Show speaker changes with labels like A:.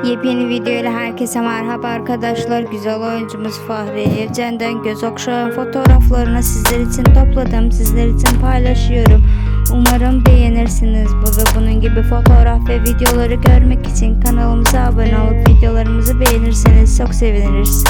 A: Yepyeni video ile herkese merhaba arkadaşlar. Güzel oyuncumuz Fahri Evcen'den göz okşayan fotoğraflarını sizler için topladım. Sizler için paylaşıyorum. Umarım beğenirsiniz. Bu ve bunun gibi fotoğraf ve videoları görmek için kanalımıza abone olup videolarımızı beğenirseniz çok seviniriz.